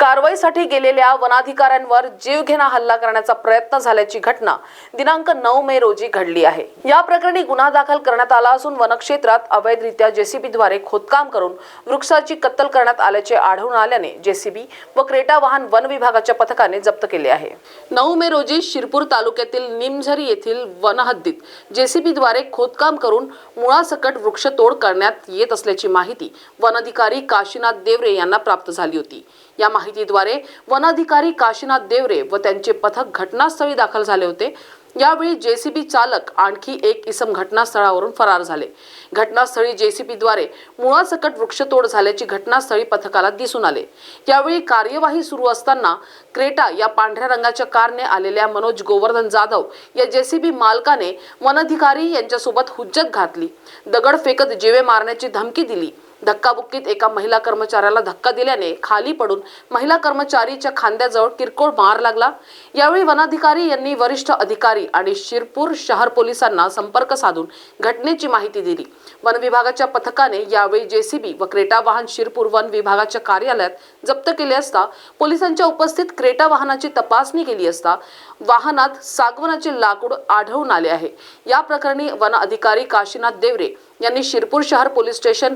कारवाईसाठी गेलेल्या वनाधिकाऱ्यांवर जीवघेणा हल्ला करण्याचा प्रयत्न झाल्याची घटना दिनांक नऊ मे रोजी घडली आहे. या प्रकरणी गुन्हा दाखल करण्यात आला असून वनक्षेत्रात अवैधरित्या जेसीबीद्वारे खोदकाम करून वृक्षाची कत्तल करण्यात आल्याचे आढळून आल्याने जेसीबी व क्रेटा वाहन वन विभागाच्या पथकाने जप्त केले आहे. नऊ मे रोजी शिरपूर तालुक्यातील निमझरी येथील वनहद्दीत जेसीबीद्वारे खोदकाम करून मुळासकट वृक्षतोड करण्यात येत असल्याची माहिती वनाधिकारी काशीनाथ देवरे यांना प्राप्त झाली होती. या माहितीद्वारे वनाधिकारी काशीनाथ देवरे व त्यांचे पथक घटनास्थळी दाखल झाले होते. यावेळी जेसीबी चालक आणखी एक इसम घटनास्थळावरून फरार झाले. घटनास्थळी जेसीबीद्वारे मुळासकट वृक्षतोड झाल्याची घटनास्थळी पथकाला दिसून आले. यावेळी कार्यवाही सुरू असताना क्रेटा या पांढऱ्या रंगाच्या कारने आलेल्या मनोज गोवर्धन जाधव या जेसीबी मालकाने वनाधिकारी यांच्यासोबत हुज्जत घातली. दगड फेकत जीवे मारण्याची धमकी दिली. धक्काबुक्कीत एका महिला कर्मचाऱ्याला धक्का दिल्याने खाली पडून महिला कर्मचारीच्या खांद्याजवळ किरकोळ मार लागला. यावेळी वनाधिकारी यांनी वरिष्ठ अधिकारी आणि शिरपूर शहर पोलिसांना संपर्क साधून घटनेची माहिती दिली. वन विभागाच्या पथकाने यावेळी जेसीबी व क्रेटा वाहन शिरपूर वन विभागाच्या कार्यालयात जप्त केले असता पोलिसांच्या उपस्थित क्रेटा वाहनाची तपासणी केली असता वाहनात सागवनाचे लाकूड आढळून आले आहे. या प्रकरणी वन अधिकारी काशीनाथ देवरे यांनी शिरपूर शहर पोलीस स्टेशन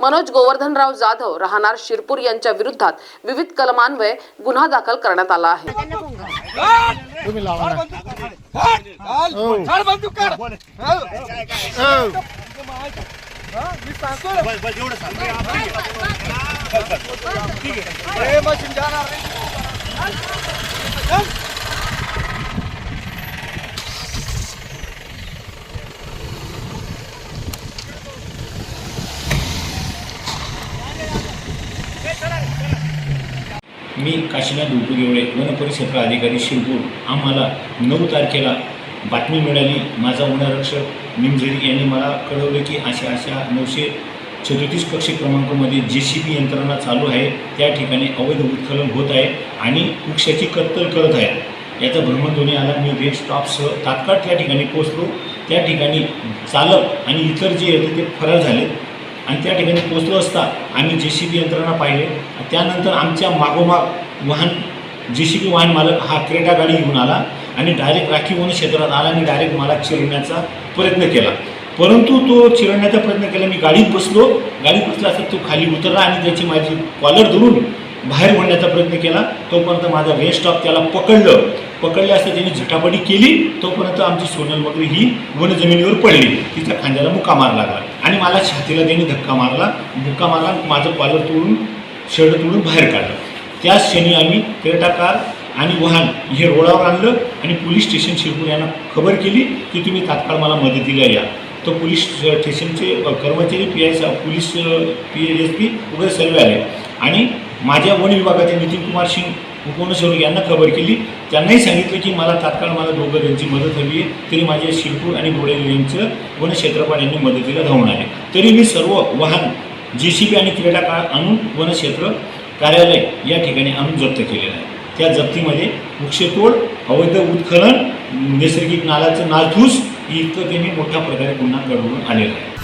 मनोज गोवर्धनराव जाधव राहणार शिरपूर यांच्या विरुद्धात विविध कलमान्वये गुन्हा दाखल करण्यात आला आहे. तुम्ही लावा ना. हो. झाड बंदूक कर हो. मी काशीनाथ उपगेवळे वन परिक्षेत्र अधिकारी शिरपूर आम्हाला नऊ तारखेला बातमी मिळाली. माझा वनरक्षक निमझरी यांनी मला कळवलं की अशा अशा नऊशे सदोतीस कक्ष क्रमांकामध्ये जे सी बी यंत्रणा चालू आहे. त्या ठिकाणी अवैध उत्खनन होत आहे आणि वृक्षाची कत्तल करत आहे. याचा भ्रमणध्वनी आला. मी रेड स्टॉपसह तात्काळ त्या ठिकाणी पोचलो त्या ठिकाणी चालक आणि इतर जे होते ते फरार झाले. आणि त्या ठिकाणी पोचलो असता आम्ही जे सी बी यंत्रणा पाहिले. त्यानंतर आमच्या मागोमाग वाहन जे सी बी वाहन मालक हा क्रेटा गाडी घेऊन आला आणि डायरेक्ट राखीव म्हणून क्षेत्रात आला आणि डायरेक्ट मला चिरण्याचा प्रयत्न केला. परंतु तो चिरण्याचा प्रयत्न केला. मी गाडीत बसलो. गाडीत बसला असता तो खाली उतरला आणि त्याची माझी कॉलर धरून बाहेर ओढण्याचा प्रयत्न केला. तोपर्यंत माझा रेस्ट ऑफ त्याला पकडलं. पकडले असता त्यांनी झटापटी केली तोपर्यंत आमची सोनल वगैरे ही वन जमिनीवर पडली. तिच्या खांद्याला मुक्का मार लागला. आणि मला छातीला त्यांनी धक्का मारला. मुक्का मारला माझं पालर तोडून शर्ट तोडून बाहेर काढलं. त्याच क्षणी आम्ही क्रेटा कार आणि वाहन हे रोडावर आणलं आणि पोलीस स्टेशन शिरपूर यांना खबर केली की तुम्ही तात्काळ मला मदतीला या. तर पोलीस स्टेशनचे कर्मचारी P I police P S P वगैरे सर्व आले. आणि माझ्या वन विभागाचे नितीन कुमार सिंग उपवनसर्व यांना खबर केली. त्यांनाही सांगितलं की मला तात्काळ मला दोघं त्यांची मदत हवी आहे. तरी माझे शिरपूर आणि बोडेल यांचं वन क्षेत्रपाल यांनी मदतीला धावून आले. तरी मी सर्व वाहन जे सी बी आणि क्रीडा काळ आणून वनक्षेत्र कार्यालय या ठिकाणी आणून जप्त केलेलं आहे. त्या जप्तीमध्ये वृक्षतोड अवैध उत्खनन नैसर्गिक नालाचं नालथूस इतकं त्यांनी मोठ्या प्रकारे गुन्हा घडवून आलेला आहे.